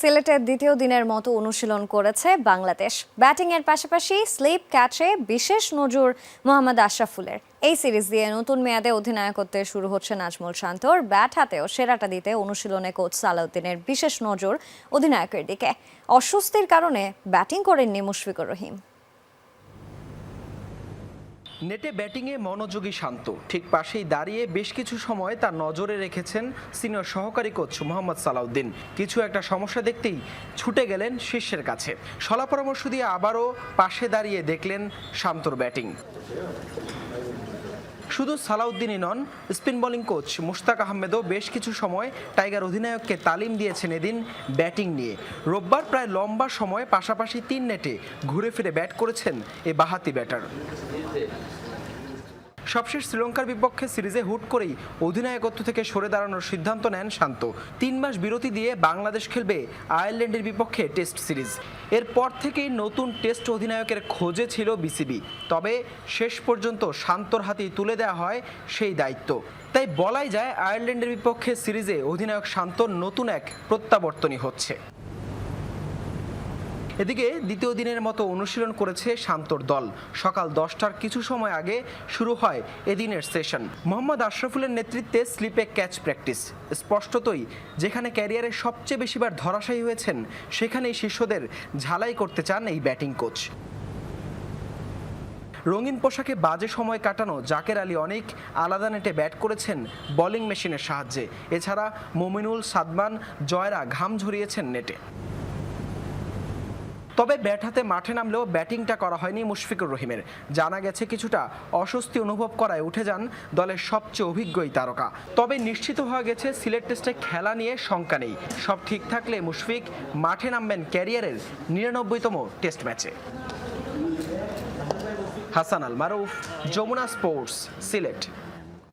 সিলেটের দ্বিতীয় দিনের মতো অনুশীলন করেছে বাংলাদেশ। ব্যাটিংয়ের পাশাপাশি স্লিপ ক্যাচে বিশেষ নজর মোহাম্মদ আশরাফুলের। এই সিরিজ দিয়ে নতুন মেয়াদে অধিনায়কত্বে শুরু হচ্ছে নাজমুল শান্তর। ব্যাট হাতেও সেরাটা দিতে অনুশীলনে কোচ সালাউদ্দিনের বিশেষ নজর অধিনায়কের দিকে। অস্বস্তির কারণে ব্যাটিং করেননি মুশফিকুর রহিম। নেটে ব্যাটিংয়ে মনোযোগী শান্ত। ঠিক পাশেই দাঁড়িয়ে বেশ কিছু সময় তার নজরে রেখেছেন সিনিয়র সহকারী কোচ মোহাম্মদ সালাউদ্দিন। কিছু একটা সমস্যা দেখতেই ছুটে গেলেন শিষ্যের কাছে। সলা পরামর্শ দিয়ে আবারও পাশে দাঁড়িয়ে দেখলেন শান্তর ব্যাটিং। শুধু সালাউদ্দিনই নন, স্পিন বোলিং কোচ মুশতাক আহমেদও বেশ কিছু সময় টাইগার অধিনায়ককে তালিম দিয়েছেন এদিন ব্যাটিং নিয়ে। রোববার প্রায় লম্বা সময় পাশাপাশি তিন নেটে ঘুরে ফিরে ব্যাট করেছেন এ বাহাতি ব্যাটার। সবশেষ শ্রীলঙ্কার বিপক্ষে সিরিজে হুট করেই অধিনায়কত্ব থেকে সরে দাঁড়ানোর সিদ্ধান্ত নেন শান্ত। তিন মাস বিরতি দিয়ে বাংলাদেশ খেলবে আয়ারল্যান্ডের বিপক্ষে টেস্ট সিরিজ। এরপর থেকেই নতুন টেস্ট অধিনায়কের খোঁজে ছিল বিসিবি। তবে শেষ পর্যন্ত শান্তর হাতেই তুলে দেওয়া হয় সেই দায়িত্ব। তাই বলাই যায়, আয়ারল্যান্ডের বিপক্ষে সিরিজে অধিনায়ক শান্তর নতুন এক প্রত্যাবর্তনই হচ্ছে। এদিকে দ্বিতীয় দিনের মতো অনুশীলন করেছে শান্তর দল। সকাল দশটার কিছু সময় আগে শুরু হয় এদিনের সেশন। মোহাম্মদ আশরাফুলের নেতৃত্বে স্লিপে ক্যাচ প্র্যাকটিস। স্পষ্টতই, যেখানে ক্যারিয়ারে সবচেয়ে বেশিবার ধরাশায়ী হয়েছেন, সেখানেই শিষ্যদের ঝালাই করতে চান এই ব্যাটিং কোচ। রঙিন পোশাকে বাজে সময় কাটানো জাকের আলী অনেক আলাদা নেটে ব্যাট করেছেন বোলিং মেশিনের সাহায্যে। এছাড়া মোমিনুল সাদমান জয়রা ঘাম ঝরিয়েছেন নেটে। তবে ব্যাট হাতে মাঠে নামলেও ব্যাটিংটা করা হয়নি মুশফিকুর রহিমের। জানা গেছে কিছুটা অস্বস্তি অনুভব করায় উঠে যান দলের সবচেয়ে অভিজ্ঞ এই তারকা। তবে নিশ্চিত হওয়া গেছে, সিলেট টেস্টে খেলা নিয়ে শঙ্কা নেই। সব ঠিক থাকলে মুশফিক মাঠে নামবেন ক্যারিয়ারের নিরানব্বইতম টেস্ট ম্যাচে। হাসান আল মারুফ, যমুনা স্পোর্টস, সিলেট।